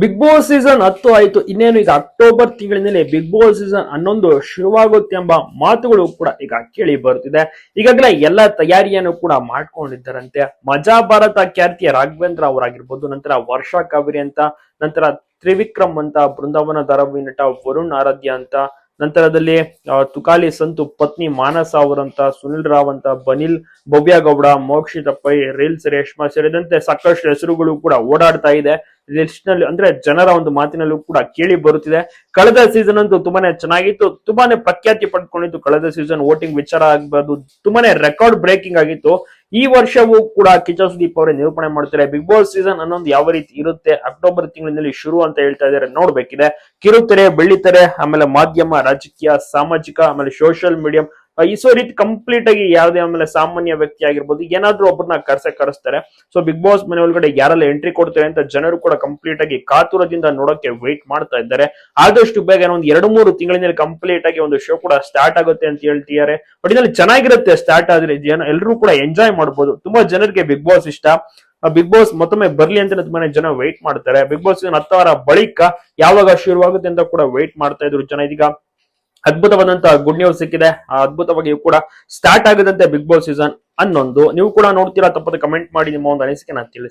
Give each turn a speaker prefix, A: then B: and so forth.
A: Big boss season ಹತ್ತು ಆಯಿತು. ಇನ್ನೇನು ಈಗ ಅಕ್ಟೋಬರ್ ತಿಂಗಳಿನಲ್ಲಿ ಬಿಗ್ ಬಾಸ್ ಸೀಸನ್ ಹನ್ನೊಂದು ಶುರುವಾಗುತ್ತೆ ಎಂಬ ಮಾತುಗಳು ಕೂಡ ಈಗ ಕೇಳಿ ಬರುತ್ತಿದೆ. ಈಗಾಗಲೇ ಎಲ್ಲ ತಯಾರಿಯನ್ನು ಕೂಡ ಮಾಡ್ಕೊಂಡಿದ್ದಾರಂತೆ. ಮಜಾ ಭಾರತ ಖ್ಯಾತಿಯ ರಾಘವೇಂದ್ರ ಅವರಾಗಿರ್ಬೋದು, ನಂತರ ವರ್ಷಾ ಕಾವೇರಿ ಅಂತ, ನಂತರ ತ್ರಿವಿಕ್ರಮ್ ಅಂತ, ಬೃಂದಾವನ ಧಾರಾವಾಹಿ ನಟ ವರುಣ್ ಆರಾಧ್ಯ ಅಂತ ನಂತರದಲ್ಲಿ ತುಕಾಲಿ ಸಂತು ಪತ್ನಿ ಮಾನಸ ಅವರಂತ, ಸುನಿಲ್ ರಾವ್ ಅಂತ ಬನಿಲ್ ಭವ್ಯ ಗೌಡ ಮೋಕ್ಷಿ ಪೈ ರೀಲ್ಸ್ ರೇಷ್ಮಾ ಸೇರಿದಂತೆ ಸಾಕಷ್ಟು ಹೆಸರುಗಳು ಕೂಡ ಓಡಾಡ್ತಾ ಇದೆ. ಲಿಸ್ಟ್ ಅಂದ್ರೆ ಜನರ ಒಂದು ಮಾತಿನಲ್ಲೂ ಕೂಡ ಕೇಳಿ ಬರುತ್ತಿದೆ. ಕಳೆದ ಸೀಸನ್ ಅಂತೂ ತುಂಬಾನೇ ಚೆನ್ನಾಗಿತ್ತು. ತುಂಬಾನೇ ಪ್ರಖ್ಯಾತಿ ಪಡ್ಕೊಂಡಿತ್ತು ಕಳೆದ ಸೀಸನ್ ವೋಟಿಂಗ್ ವಿಚಾರ ಆಗ್ಬಾರ್ದು. ತುಂಬಾನೇ ರೆಕಾರ್ಡ್ ಬ್ರೇಕಿಂಗ್ ಆಗಿತ್ತು. ಈ ವರ್ಷವೂ ಕೂಡ ಕಿಚ್ಚ ಸುದೀಪ್ ಅವರೇ ನಿರೂಪಣೆ ಮಾಡ್ತಾರೆ. ಬಿಗ್ ಬಾಸ್ ಸೀಸನ್ ಅನ್ನೊಂದು ಯಾವ ರೀತಿ ಇರುತ್ತೆ, ಅಕ್ಟೋಬರ್ ತಿಂಗಳಿನಲ್ಲಿ ಶುರು ಅಂತ ಹೇಳ್ತಾ ಇದ್ದಾರೆ, ನೋಡ್ಬೇಕಿದೆ. ಕಿರುತೆರೆ, ಬೆಳ್ಳಿತೆರೆ, ಆಮೇಲೆ ಮಾಧ್ಯಮ, ರಾಜಕೀಯ, ಸಾಮಾಜಿಕ, ಆಮೇಲೆ ಸೋಷಿಯಲ್ ಮೀಡಿಯಂ ಈ ಸೊ ರೀತಿ ಕಂಪ್ಲೀಟ್ ಆಗಿ ಯಾವುದೇ ಆಮೇಲೆ ಸಾಮಾನ್ಯ ವ್ಯಕ್ತಿ ಆಗಿರ್ಬೋದು, ಏನಾದ್ರೂ ಒಬ್ಬರನ್ನ ಕರ್ಸೆ ಕರೆಸ್ತಾರೆ. ಸೊ ಬಿಗ್ ಬಾಸ್ ಮನೆ ಒಳಗಡೆ ಯಾರೆಲ್ಲ ಎಂಟ್ರಿ ಕೊಡ್ತಾರೆ ಅಂತ ಜನರು ಕೂಡ ಕಂಪ್ಲೀಟ್ ಆಗಿ ಕಾತುರದಿಂದ ನೋಡೋಕೆ ವೇಟ್ ಮಾಡ್ತಾ ಇದ್ದಾರೆ. ಆದಷ್ಟು ಬೇಗ ಒಂದು ಎರಡು ಮೂರು ತಿಂಗಳಿನಲ್ಲಿ ಕಂಪ್ಲೀಟ್ ಆಗಿ ಒಂದು ಶೋ ಕೂಡ ಸ್ಟಾರ್ಟ್ ಆಗುತ್ತೆ ಅಂತ ಹೇಳ್ತಿದ್ದಾರೆ. ಇದ್ರಲ್ಲಿ ಚೆನ್ನಾಗಿರುತ್ತೆ ಸ್ಟಾರ್ಟ್ ಆದ್ರೆ ಜನ ಎಲ್ಲರೂ ಕೂಡ ಎಂಜಾಯ್ ಮಾಡ್ಬೋದು. ತುಂಬಾ ಜನರಿಗೆ ಬಿಗ್ ಬಾಸ್ ಇಷ್ಟ. ಬಿಗ್ ಬಾಸ್ ಮತ್ತೊಮ್ಮೆ ಬರ್ಲಿ ಅಂತ ತುಂಬಾನೇ ಜನ ವೆಯ್ಟ್ ಮಾಡ್ತಾರೆ. ಬಿಗ್ ಬಾಸ್ ಹತ್ತವರ ಬಳಿಕ ಯಾವಾಗ ಶುರುವಾಗುತ್ತೆ ಅಂತ ಕೂಡ ವೆಯ್ಟ್ ಮಾಡ್ತಾ ಇದ್ರು ಜನ ಇದೀಗ. ಅದ್ಭುತವಾದಂತಹ ಗುಡ್ ನ್ಯೂಸ್ ಸಿಕ್ಕಿದೆ. ಆ ಅದ್ಭುತವಾಗಿ ಕೂಡ ಸ್ಟಾರ್ಟ್ ಆಗದಂತೆ ಬಿಗ್ ಬಾಸ್ ಸೀಸನ್ ಹನ್ನೊಂದು ನೀವು ಕೂಡ ನೋಡ್ತೀರಾ, ತಪ್ಪದೆ ಕಮೆಂಟ್ ಮಾಡಿ, ನಿಮ್ಮ ಒಂದು ಅನಿಸಿಕೆ ನಾನು ತಿಳಿಸಿ.